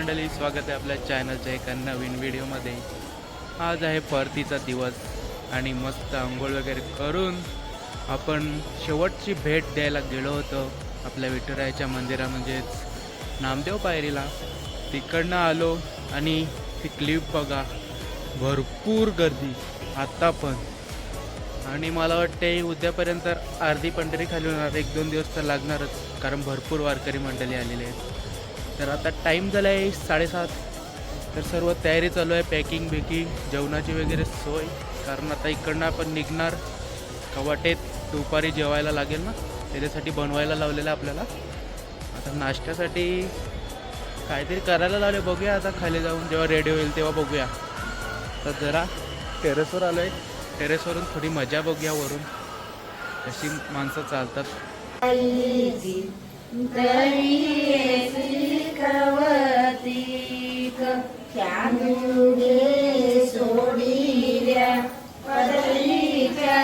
मंडळी स्वागत आहे आपल्या चॅनलच्या एका नवीन व्हिडिओमध्ये. आज आहे परतीचा दिवस आणि मस्त आंघोळ वगैरे करून आपण शेवटची भेट द्यायला गेलो होतो आपल्या विठुरायाच्या मंदिरा म्हणजेच नामदेव पायरीला. तिकडनं आलो आणि ती क्लिप बघा. भरपूर गर्दी आत्ता पण. आणि मला वाटते उद्यापर्यंत अर्धी पंढरी खाली होणार. एक दोन दिवस तर लागणारच कारण भरपूर वारकरी मंडळी आलेले आहेत. तर आता टाईम झाला आहे साडेसात. तर सर्व तयारी चालू आहे पॅकिंग बिकिंग जेवणाची वगैरे सोय. कारण आता इकडनं आपण निघणार कवाटेत दुपारी जेवायला लागेल ना? त्याच्यासाठी बनवायला लावलेलं आहे आपल्याला. आता नाश्त्यासाठी काहीतरी करायला लावले बघूया आता खाली जाऊन. जेव्हा रेडी होईल तेव्हा बघूया. तर जरा टेरेसवर आलो आहे टेरेसवरून थोडी मजा बघूया वरून. कशी माणसं चालतात. विठ्ठलवतीक चांदुगे सोडिल्या पदलीच्या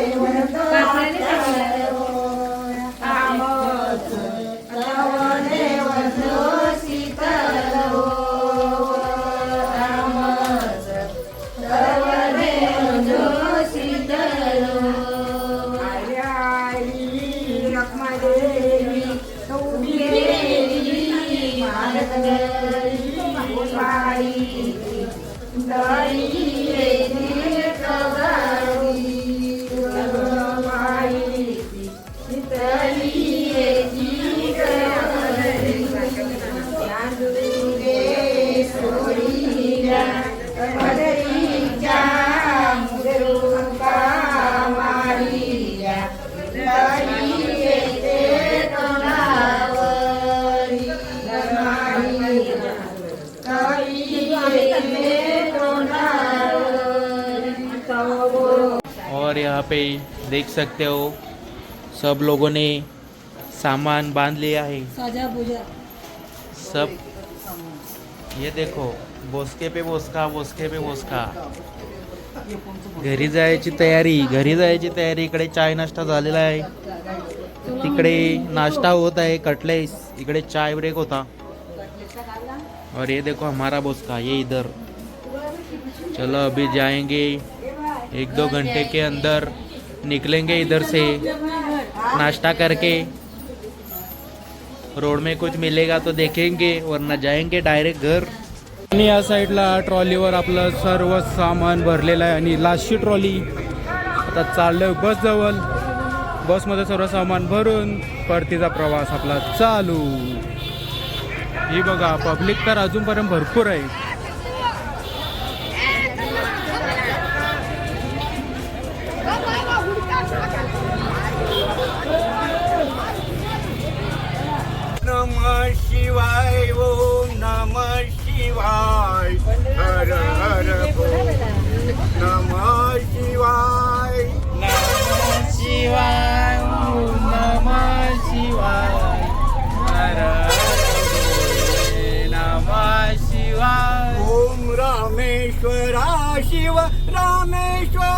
Eu और यहाँ पे देख सकते हो सब लोगों ने सामान बांध लिया है। सब ये देखो बोसके पे बोसका बोसके पे बोसका। घरी जायची तयारी घरी जायची तयारी इकडे चाय नाश्ता झालेला आहे। तिकडे नाश्ता होत आहे कटलेस इकडे चाय ब्रेक होता। और ये देखो हमारा बोसका ये इधर। चलो अभी जाएंगे। एक दो घंटे के अंदर निकलेंगे इधर से नाश्ता करके। रोड में कुछ मिलेगा तो देखेंगे वरना जाएंगे डायरेक्ट घर। आणि या साईडला ट्रॉलीवर आपलं सर्व सामान भरलेलं आहे आणि लास्टची ट्रॉली. आता चाललं बस जवळ. बसमध्ये सर्व सामान भरून परतीचा प्रवास आपला चालू. ही बघा पब्लिक तर अजूनपर्यंत भरपूर आहे. Rameshwara Shiv Rameshwar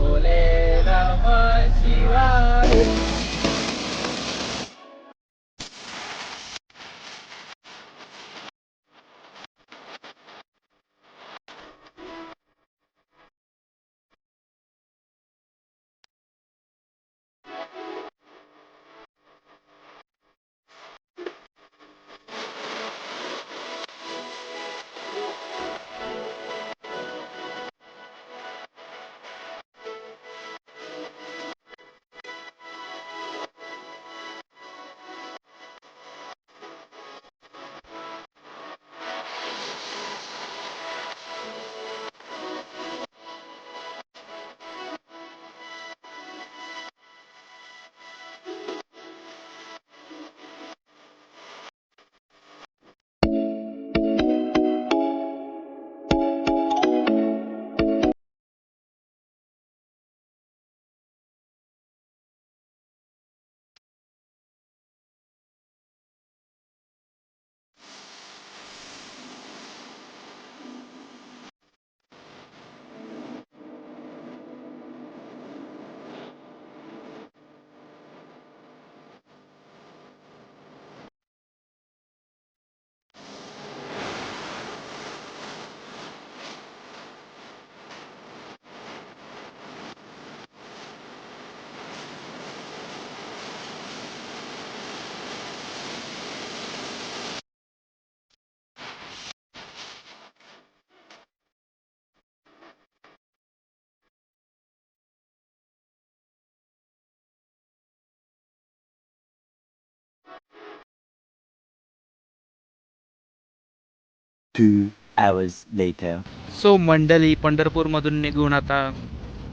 Two hours later. So मंडळी पंढरपूरमधून निघून आता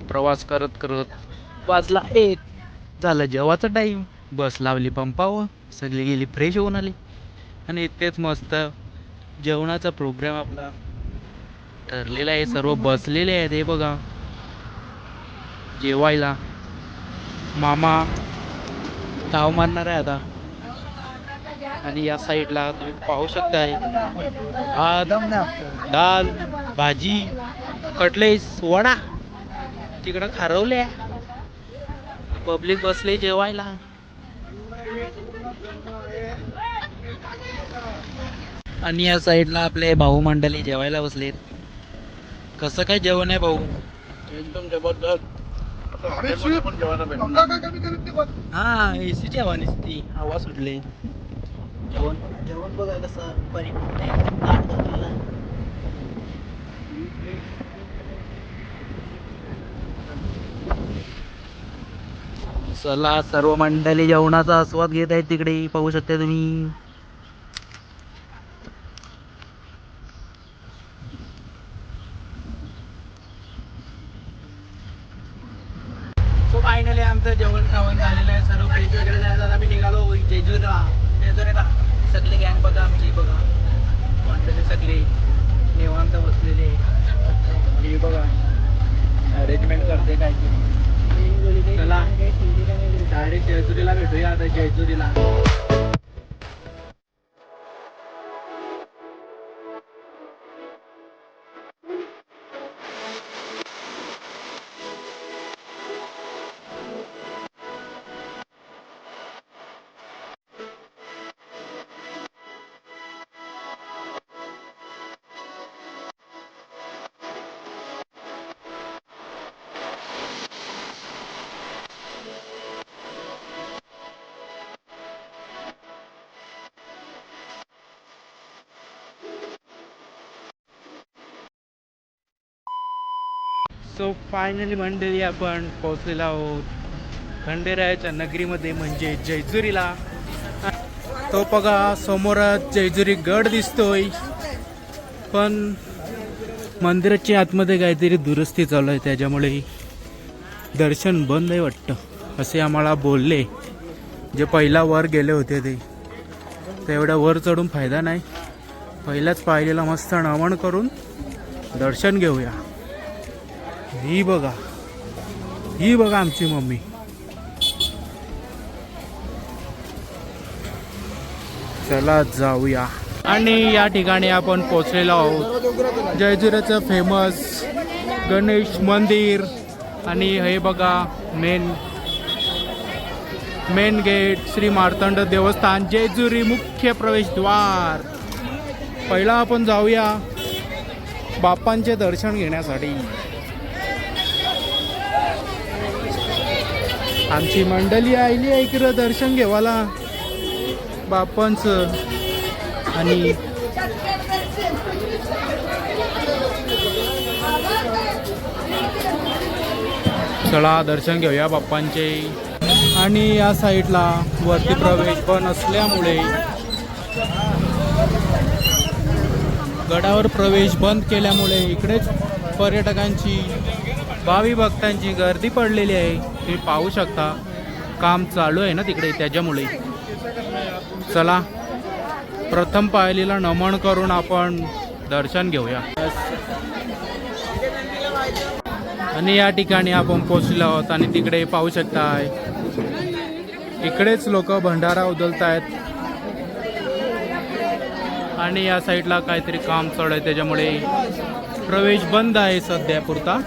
प्रवास करत करत वाजला एक. झालं जेवाचा टाईम बस लावली पंपावर. सगळी गेली फ्रेश होऊन आली. आणि इथेच मस्त जेवणाचा प्रोग्राम आपला ठरलेला आहे. सर्व बसलेले आहेत. हे बघा. जेवायला. मामा ताव मारणार आहे आता. आणि या साईडला तुम्ही पाहू शकताय. भात डाल भाजी कटलेस वडा. तिकडं खारवल्या. पब्लिक बसले जेवायला. आणि या साईडला आपले भाऊ मंडळी जेवायला बसलेत. कसं काय जेवण आहे भाऊ? एकदम जबरदस्त. हा एसी जेवण ती हवा सुटले. जेवण जेवण बघा कसं बरी चला सर्व मंडळी जेवणाचा आस्वाद घेत आहेत तिकडे पाहू शकता तुम्ही सो फायनली आमचं जेवण खावण झालेलं आहे सर्व फ्रेश वगैरे झालं आता आम्ही निघालो जेजुरीला जेजुरीला सगळे गॅंग बघा आमची बघा मंडळी सगळे निवांत बसलेले हे बघा अरेंजमेंट करते काय ते. चला डायरेक्ट जेजुरीला भेटूया आता जेजुरीला सो फायनली मंडळी आपण पोहोचलेलो आहोत खंडेरायाच्या नगरीमध्ये म्हणजे जेजुरीला तो बघा समोरच जेजुरी गड दिसतोय. पण मंदिराच्या आतमध्ये काहीतरी दुरुस्ती चालू आहे त्याच्यामुळे दर्शन बंद आहे वाटतं असे आम्हाला बोलले. जे पहिला वर गेले होते ते. तेवढ्या वर चढून फायदा नाही. पहिलाच पाहिलेला मस्त नमन करून दर्शन घेऊया. ही बघा. ही बघा आमची मम्मी. चला जाऊया. आणि या ठिकाणी आपण पोचलेलो आहोत. जयजुराचं फेमस गणेश मंदिर. आणि हे बघा main main gate Shri Martand देवस्थान जेजुरी मुख्य प्रवेशद्वार. पहिला आपण जाऊया बाप्पांचे दर्शन घेण्यासाठी. आमची मंडळी आली आहे इकडं दर्शन घेवाला. बाप्पांचं. आणि चला दर्शन घेऊया बाप्पांचे. आणि या साईडला वरती प्रवेश पण असल्यामुळे गडावर प्रवेश बंद केल्यामुळे इकडेच पर्यटकांची भावी भक्तांची गर्दी पडलेली आहे. तुम्ही पाहू शकता. काम चालू आहे ना तिकडे त्याच्यामुळे. चला प्रथम पायलीला नमन करून आपण दर्शन घेऊया. आणि या ठिकाणी आपण पोचलो आहोत आणि तिकडे पाहू शकताय. इकडेच लोक भंडारा उदलत आहेत आणि या साईडला काहीतरी काम चालू आहे त्याच्यामुळे प्रवेश बंद आहे सध्या पुरता.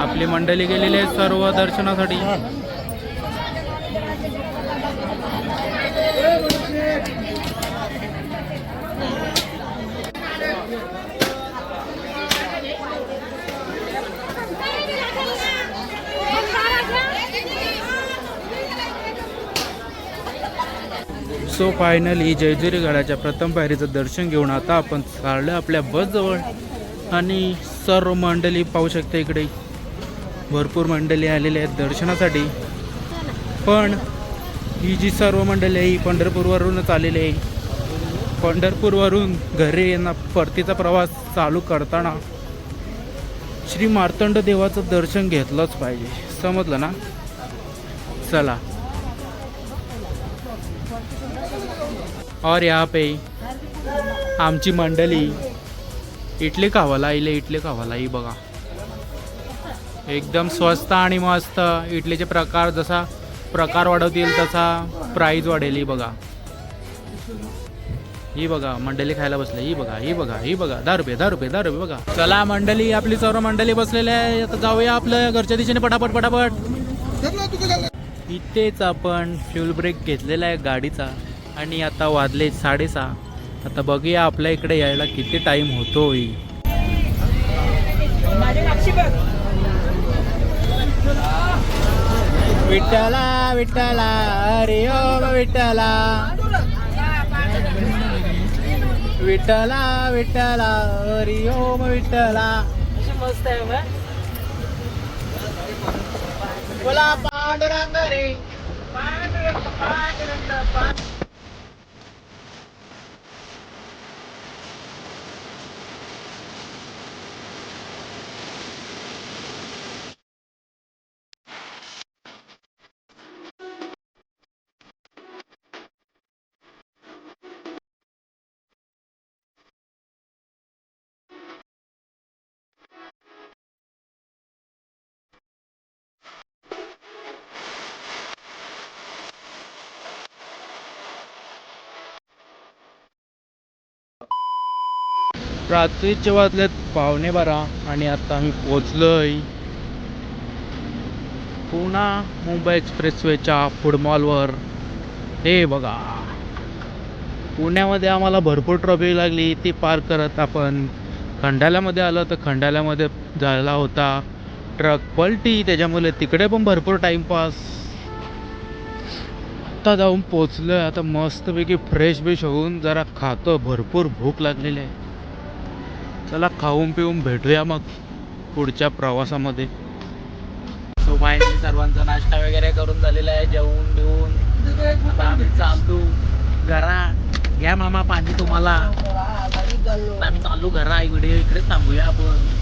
आपली मंडळी गेलेली आहे सर्व दर्शनासाठी. सो फायनली जयजुरी गडाच्या प्रथम पायरीचं दर्शन घेऊन आता आपण चाललो आपल्या बसजवळ. आणि सर्व मंडळी पाहू शकते इकडे. भरपूर मंडळी आलेली आहेत दर्शनासाठी. पण ही जी सर्व मंडळी आहे ही पंढरपूरवरूनच आलेली आहे. पंढरपूरवरून घरी येणं परतीचा प्रवास चालू करताना श्री मार्तंड देवाचं दर्शन घेतलंच पाहिजे. समजलं ना? चला. और यहाँ पे आमची मंडळी इडली खावाला इले इडली खावाला ही बघा. एकदम स्वस्त आणि मस्त. इडलीचे प्रकार जसा प्रकार वाढवतील तसा प्राईज वाढेल ही बघा. ही बघा मंडळी खायला बसले ही बघा ही बघा ही बघा. दहा रुपये दहा रुपये दहा रुपये बघा. चला मंडळी आपली सर्व मंडळी बसलेली आहे. आता जाऊया आपल्या घरच्या दिशेने पटापट पटापट. इथेच आपण फ्यूल ब्रेक घेतलेला आहे गाडीचा. आणि आता वाजले साडेसहा. आता बघूया आपल्या इकडे यायला किती टाइम होतोय. विठ्ठला विठ्ठला अरे ओ विठ्ठला. विठ्ठला विठ्ठला हरी ओम विठ्ठला. मस्त आहे बोला पांडुरंग रे. पांडुरंग पांडुरंग रात्रीचे वाजलेत पावणे बारा आणि आता आम्ही पोचलोय पुणा मुंबई एक्सप्रेसवेच्या फुडमॉलवर हे बघा. पुण्यामध्ये आम्हाला भरपूर ट्रॉफिक लागली ती पार करत आपण खंडाल्यामध्ये आलो तर खंडाल्यामध्ये झाला होता ट्रक पलटी. त्याच्यामुळे तिकडे पण भरपूर टाईमपास आत्ता जाऊन पोचलोय आता मस्तपैकी फ्रेश बिश होऊन जरा खातो. भरपूर भूक लागलेली आहे. चला खाऊन पिऊन भेटूया मग पुढच्या प्रवासामध्ये. सो फायनली सर्वांचा नाश्ता वगैरे करून झालेला आहे जेवून बिवून. आता आम्ही चालू घरा घ्या मामा पाणी तुम्हाला. चालू घरा इकडे इकडे थांबूया आपण.